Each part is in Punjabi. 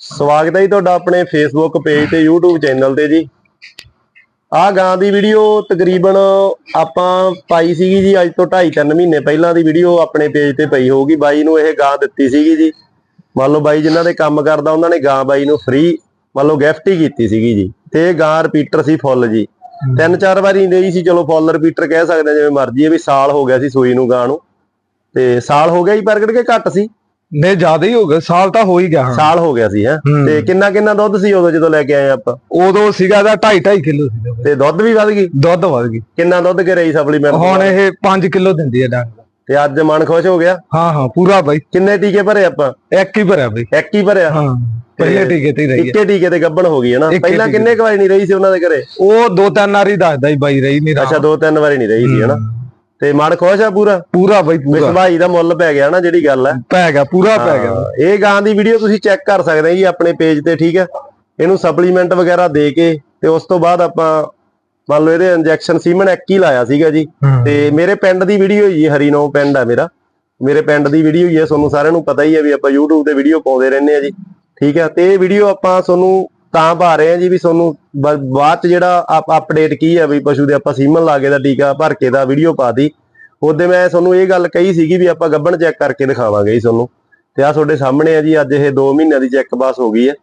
ਸਵਾਗਤ ਹੈ ਜੀ ਤੁਹਾਡਾ ਆਪਣੇ ਫੇਸਬੁੱਕ ਪੇਜ ਤੇ YouTube ਚੈਨਲ ਤੇ ਜੀ। ਆਹ ਗਾਂ ਦੀ ਵੀਡੀਓ ਤਕਰੀਬਨ ਆਪਾਂ ਪਾਈ ਸੀਗੀ ਜੀ, ਅੱਜ ਤੋਂ 2.5 3 ਮਹੀਨੇ ਪਹਿਲਾਂ ਦੀ ਵੀਡੀਓ ਆਪਣੇ ਪੇਜ ਤੇ ਪਈ ਹੋਊਗੀ। ਬਾਈ ਨੂੰ ਇਹ ਗਾਂ ਦਿੱਤੀ ਸੀਗੀ ਜੀ। ਮੰਨ ਲਓ ਬਾਈ ਜਿਨ੍ਹਾਂ ਦੇ ਕੰਮ ਕਰਦਾ, ਉਹਨਾਂ ਨੇ ਗਾਂ ਬਾਈ ਨੂੰ ਫ੍ਰੀ ਮੰਨ ਲਓ ਗਿਫਟ ਹੀ ਕੀਤੀ ਸੀਗੀ ਜੀ। ਤੇ ਇਹ ਗਾਂ ਰਿਪੀਟਰ ਸੀ ਫੁੱਲ ਜੀ। ਤਿੰਨ ਚਾਰ ਵਾਰੀ ਲਈ ਸੀ, ਚਲੋ ਫੁੱਲ ਰਿਪੀਟਰ ਕਹਿ ਸਕਦੇ ਜਿਵੇਂ ਮਰਜ਼ੀ ਹੈ ਵੀ ਸਾਲ ਹੋ ਗਿਆ ਸੀ ਸੂਈ ਨੂੰ ਗਾਂ ਨੂੰ। ਤੇ ਸਾਲ ਹੋ ਗਿਆ ਜੀ, ਪ੍ਰਗਟ ਕੇ ਘੱਟ ਸੀ। ਨੇ ਜ਼ਿਆਦਾ ਹੀ ਹੋ ਗਿਆ ਸਾਲ ਤਾਂ ਹੋ ਹੀ ਗਿਆ ਹਾਂ ਸਾਲ ਹੋ ਗਿਆ ਸੀ ਹੈ? ਹੂੰ। ਤੇ ਕਿੰਨਾ ਕਿੰਨਾ ਦੁੱਧ ਸੀ ਉਦੋਂ ਜਦੋਂ ਲੈ ਕੇ ਆਏ ਆਪਾਂ? ਉਦੋਂ ਸੀਗਾ ਦਾ 2.5 2.5 ਕਿਲੋ ਸੀਗਾ ਤੇ ਦੁੱਧ ਵੀ ਵੱਧ ਗਈ? ਦੁੱਧ ਵਧ ਗਈ। ਕਿੰਨਾ ਦੁੱਧ ਕੇ ਰਹੀ ਸਪਲੀਮੈਂਟ ਹੁਣ ਇਹ 5 ਕਿਲੋ ਦਿੰਦੀ ਹੈ ਡੰਗ ਤੇ ਅੱਜ ਮਨ ਖੁਸ਼ ਹੋ ਗਿਆ? ਹਾਂ ਹਾਂ ਪੂਰਾ ਬਾਈ। ਕਿੰਨੇ ਟੀਕੇ ਭਰੇ ਆਪਾਂ? ਇੱਕ ਹੀ ਭਰਿਆ ਬਾਈ। ਇੱਕ ਹੀ ਭਰਿਆ? ਹਾਂ ਪਹਿਲੇ ਟੀਕੇ ਤੇ ਹੀ ਰਹੀ ਹੈ। ਇੱਕੇ ਟੀਕੇ ਤੇ ਗੱਬਣ ਹੋ ਗਈ ਹੈ ਨਾ? ਪਹਿਲਾਂ ਕਿੰਨੇ ਕੁ ਵਾਰੀ ਨਹੀਂ ਰਹੀ ਸੀ ਉਹਨਾਂ ਦੇ ਘਰੇ? ਉਹ ਦੋ ਤਿੰਨ ਵਾਰੀ ਦੱਸਦਾ ਹੀ ਬਾਈ ਰਹੀ ਨਹੀਂ ਅੱਛਾ ਦੋ ਤਿੰਨ ਵਾਰੀ ਨਹੀਂ ਰਹੀ ਸੀ ਹਨਾ ਤੇ ਮਨ ਖੁਸ਼ ਆ ਪੂਰਾ? ਪੂਰਾ ਬਾਈ ਪੂਰਾ। ਵਿਸਵਾਈ ਦਾ ਮੁੱਲ ਪੈ ਗਿਆ ਨਾ ਜਿਹੜੀ ਗੱਲ ਹੈ ਪੈ ਗਿਆ ਪੂਰਾ ਪੈ ਗਿਆ। ਇਹ ਗਾਂ ਦੀ ਵੀਡੀਓ ਤੁਸੀਂ ਚੈੱਕ ਕਰ ਸਕਦੇ ਜੀ ਆਪਣੇ ਪੇਜ ਤੇ ਠੀਕ ਹੈ ਇਹਨੂੰ ਸਪਲੀਮੈਂਟ ਵਗੈਰਾ ਦੇ ਕੇ ਤੇ ਉਸ ਤੋਂ ਬਾਅਦ ਆਪਾਂ ਮੰਨ ਲਓ ਇਹਦੇ ਇੰਜੈਕਸ਼ਨ ਸੀਮਨ ਇੱਕ ਹੀ ਲਾਇਆ ਸੀਗਾ ਜੀ। ਤੇ ਮੇਰੇ ਪਿੰਡ ਦੀ ਵੀਡੀਓ ਹੀ ਹਰੀਨੋ ਪਿੰਡ ਆ ਮੇਰਾ। ਮੇਰੇ ਪਿੰਡ ਦੀ ਵੀਡੀਓ ਹੀ ਹੈ ਤੁਹਾਨੂੰ ਸਾਰਿਆਂ ਨੂੰ ਪਤਾ ਹੀ ਹੈ ਵੀ ਆਪਾਂ YouTube ਤੇ ਵੀਡੀਓ ਪਾਉਂਦੇ ਰਹਿੰਦੇ ਆ ਜੀ। ਠੀਕ ਹੈ ਤੇ ਇਹ ਵੀਡੀਓ ਆਪਾਂ ਤੁਹਾਨੂੰ ਤਾਂ ਪਾ ਰਹੇ ਆ ਜੀ ਵੀ ਤੁਹਾਨੂੰ ਬਾਅਦ ਚ ਜਿਹੜਾ ਅਪਡੇਟ ਕੀ ਹੈ ਵੀ ਪਸ਼ੂ ਦੇ ਆਪਾਂ ਸੀਮਨ ਲਾਗੇ ਦਾ ਟੀਕਾ ਭਰ ਕੇ ਦਾ ਵੀਡੀਓ ਪਾਤੀ ਉਹਦੇ ਮੈਂ ਤੁਹਾਨੂੰ ਇਹ ਗੱਲ ਕਹੀ ਸੀਗੀ ਵੀ ਆਪਾਂ ਗੱਬਣ ਚੈੱਕ ਕਰਕੇ ਦਿਖਾਵਾਂਗੇ ਜੀ ਤੁਹਾਨੂੰ। ਤੇ ਆ ਤੁਹਾਡੇ ਸਾਹਮਣੇ ਆ ਜੀ ਅੱਜ ਇਹ 2 ਮਹੀਨਿਆਂ ਦੀ ਚੈੱਕ ਪਾਸ ਹੋ ਗਈ ਹੈ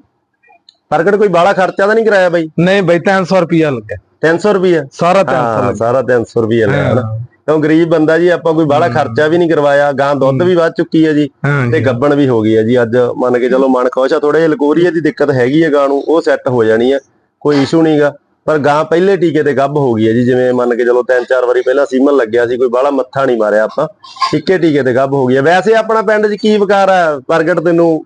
ਪ੍ਰਗਟ ਕੋਈ ਬਾਹਲਾ ਖਰਚਾ ਤਾਂ ਨਹੀਂ ਕਰਾਇਆ ਬਾਈ? ਨਹੀਂ ਬਾਈ 300 ਰੁਪਿਆ ਲੱਗਾ 300 ਰੁਪਏ ਸਾਰਾ 300 ਹਾਂ ਲੱਗਾ ਸਾਰਾ 300 ਰੁਪਏ ਲਿਆ ਨਾ ਹਾਂ। ਕਿਉਂ ਗਰੀਬ ਬੰਦਾ ਜੀ ਆਪਾਂ ਕੋਈ ਬਾਹਲਾ ਖਰਚਾ ਵੀ ਨਹੀਂ ਕਰਵਾਇਆ ਗਾਂ ਦੁੱਧ ਵੀ ਵੱਧ ਚੁੱਕੀ ਹੈ ਜੀ ਹਾਂ ਤੇ ਗੱਬਣ ਵੀ ਹੋ ਗਈ ਹੈ ਜੀ ਅੱਜ। ਮੰਨ ਕੇ ਚਲੋ ਮਨ ਖੁਸ਼ ਆ ਥੋੜੇ ਜਿਹਾ ਲਕੋਰੀਆ ਦੀ ਦਿੱਕਤ ਹੈਗੀ ਹੈ ਗਾਂ ਨੂੰ ਉਹ ਸੈੱਟ ਹੋ ਜਾਣੀ ਹੈ ਕੋਈ ਇਸ਼ੂ ਨਹੀਂਗਾ ਪਰ ਗਾਂ ਪਹਿਲੇ ਟੀਕੇ ਤੇ ਗੱਭ ਹੋ ਗਈ ਹੈ ਜੀ ਜਿਵੇਂ ਮੰਨ ਕੇ ਚਲੋ ਤਿੰਨ ਚਾਰ ਵਾਰੀ ਪਹਿਲਾਂ ਸੀਮਨ ਲੱਗਿਆ ਸੀ ਕੋਈ ਬਾਹਲਾ ਮੱਥਾ ਨਹੀਂ ਮਾਰਿਆ ਆਪਾਂ। ਇੱਕੇ ਟੀਕੇ ਤੇ ਗੱਭ ਹੋ ਗਈ ਹੈ। ਵੈਸੇ ਆਪਣਾ ਪਿੰਡ 'ਚ ਕੀ ਵਿਕਾਰ ਆ ਪ੍ਰਗਟ ਤੈਨੂੰ?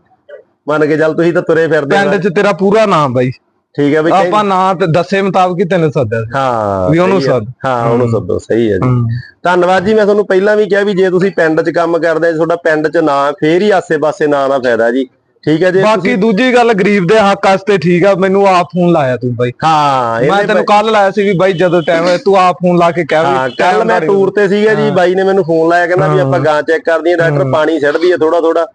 ਮੰਨ ਕੇ ਚੱਲ ਤੁਸੀਂ ਤਾਂ ਤੁਰੇ ਫਿਰਦੇ ਹੋ। ਪਿੰਡ 'ਚ ਤੇਰਾ ਪੂਰਾ ਨਾਮ ਬਾਈ। ਠੀਕ ਹੈ ਕਈ- ਆਪਾਂ ਨਾਂ ਤੇ ਦੱਸੇ ਮੁਤਾਬਕ ਹੀ ਤੈਨੂੰ ਸੱਦਿਆ ਸੀ। ਹਾਂ ਵੀ ਉਹਨੂੰ। ਸੱਦ। ਹਾਂ ਉਹਨੂੰ ਸੱਦੋ ਸਹੀ ਹੈ ਜੀ। ਧੰਨਵਾਦ ਜੀ ਮੈਂ ਤੁਹਾਨੂੰ ਪਹਿਲਾਂ ਵੀ ਕਿਹਾ ਵੀ ਜੇ ਤੁਸੀਂ ਪਿੰਡ 'ਚ ਕੰਮ ਕਰਦੇ ਆ ਤੁਹਾਡਾ ਪਿੰਡ 'ਚ ਨਾਂ ਫੇਰ ਹੀ ਆਸੇ-ਪਾਸੇ ਨਾਂ ਦਾ ਫਾਇਦਾ ਜੀ ਠੀਕ ਹੈ ਜੀ ਬਾਕੀ ਦੂਜੀ ਗੱਲ ਗਰੀਬ ਦੇ ਹੱਕ ਵਾਸਤੇ ਠੀਕ ਆ ਮੈਨੂੰ ਆਪ ਫੋਨ ਲਾਇਆ ਤੂੰ ਬਾਈ। ਹਾਂ ਮੈਂ ਤੈਨੂੰ ਕੱਲ ਲਾਇਆ ਸੀ ਵੀ ਬਾਈ ਜਦੋਂ ਟਾਈਮ ਹੋਏ ਤੂੰ ਆਪ ਫੋਨ ਲਾ ਕੇ ਕਹਿ ਵੀ ਕੱਲ ਮੈਂ ਟੂਰ ਤੇ ਸੀਗਾ ਜੀ ਬਾਈ ਨੇ ਮੈਨੂੰ ਫੋਨ ਲਾਇਆ ਕਹਿੰਦਾ ਵੀ ਆਪਾਂ ਗਾਂ ਚੈੱਕ ਕਰਦੀ ਆ ਡਾਕਟਰ ਪਾਣੀ ਛੱਡਦੀ ਆ ਥੋੜਾ ਥੋੜਾ।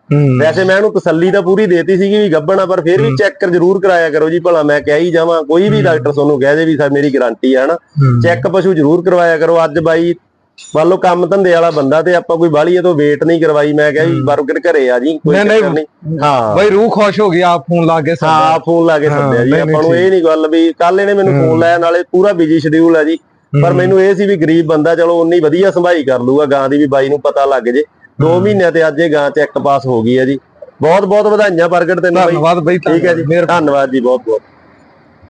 ਵੈਸੇ ਮੈਂ ਉਹਨੂੰ ਤਸੱਲੀ ਤਾਂ ਪੂਰੀ ਦੇਤੀ ਸੀਗੀ ਵੀ ਗੱਬਣਾ ਪਰ ਫਿਰ ਵੀ ਚੈੱਕ ਜ਼ਰੂਰ ਕਰਾਇਆ ਕਰੋ ਜੀ ਭਲਾ ਮੈਂ ਕਹਿ ਹੀ ਜਾਵਾਂ ਕੋਈ ਵੀ ਡਾਕਟਰ ਤੁਹਾਨੂੰ ਕਹਿ ਦੇ ਵੀ ਸਰ ਮੇਰੀ ਗਾਰੰਟੀ ਹੈ ਹਨਾ। ਚੈੱਕ ਪਸ਼ੂ ਜ਼ਰੂਰ ਕਰਵਾਇਆ ਕਰੋ ਅੱਜ ਬਾਈ ਮੰਨ ਲਓ ਕੰਮ ਧੰਦੇ ਵਾਲਾ ਬੰਦਾ ਤੇ ਆਪਾਂ ਕੋਈ ਬਾਹਲੀ ਤੋਂ ਵੇਟ ਨਹੀਂ ਕਰਵਾਈ ਮੈਂ ਕਿਹਾ ਬਰਗਰ ਘਰੇ ਆ ਜੀ ਕੋਈ। ਚੱਕਰ ਨਹੀਂ। ਹਾਂ। ਬਾਈ ਰੂਹ ਖੁਸ਼ ਹੋ ਗਈ ਆਪ ਫੋਨ ਲਾ ਕੇ ਸੱਦਿਆ। ਹਾਂ ਫੋਨ ਲਾ ਕੇ ਸੱਦਿਆ ਜੀ। ਆਪਾਂ ਨੂੰ ਇਹ ਨਹੀਂ ਗੱਲ ਵੀ ਕੱਲ ਇਹਨੇ ਮੈਨੂੰ ਫੋਨ ਲਾਇਆ ਨਾਲੇ ਪੂਰਾ ਬਿਜ਼ੀ ਸ਼ਡਿਊਲ ਹੈ ਜੀ। ਪਰ ਮੈਨੂੰ ਇਹ ਸੀ ਵੀ ਗਰੀਬ ਬੰਦਾ ਚਲੋ ਉਨੀ ਵਧੀਆ ਸੰਭਾਈ ਕਰ ਲੂਗਾ ਗਾਂ ਦੀ ਵੀ ਬਾਈ ਨੂੰ ਪਤਾ ਲੱਗ ਜੇ। 2 ਮਹੀਨਿਆਂ ਤੇ ਅੱਜ ਇਹ ਗਾਂ ਚੈੱਕ ਪਾਸ ਹੋ ਗਈ ਹੈ ਜੀ। ਬਹੁਤ ਬਹੁਤ ਵਧਾਈਆਂ ਪ੍ਰਗਟ ਤੈਨੂੰ ਬਾਈ। ਧੰਨਵਾਦ ਬਾਈ ਠੀਕ ਹੈ ਜੀ। ਧੰਨਵਾਦ ਜੀ ਬਹੁਤ ਬਹੁਤ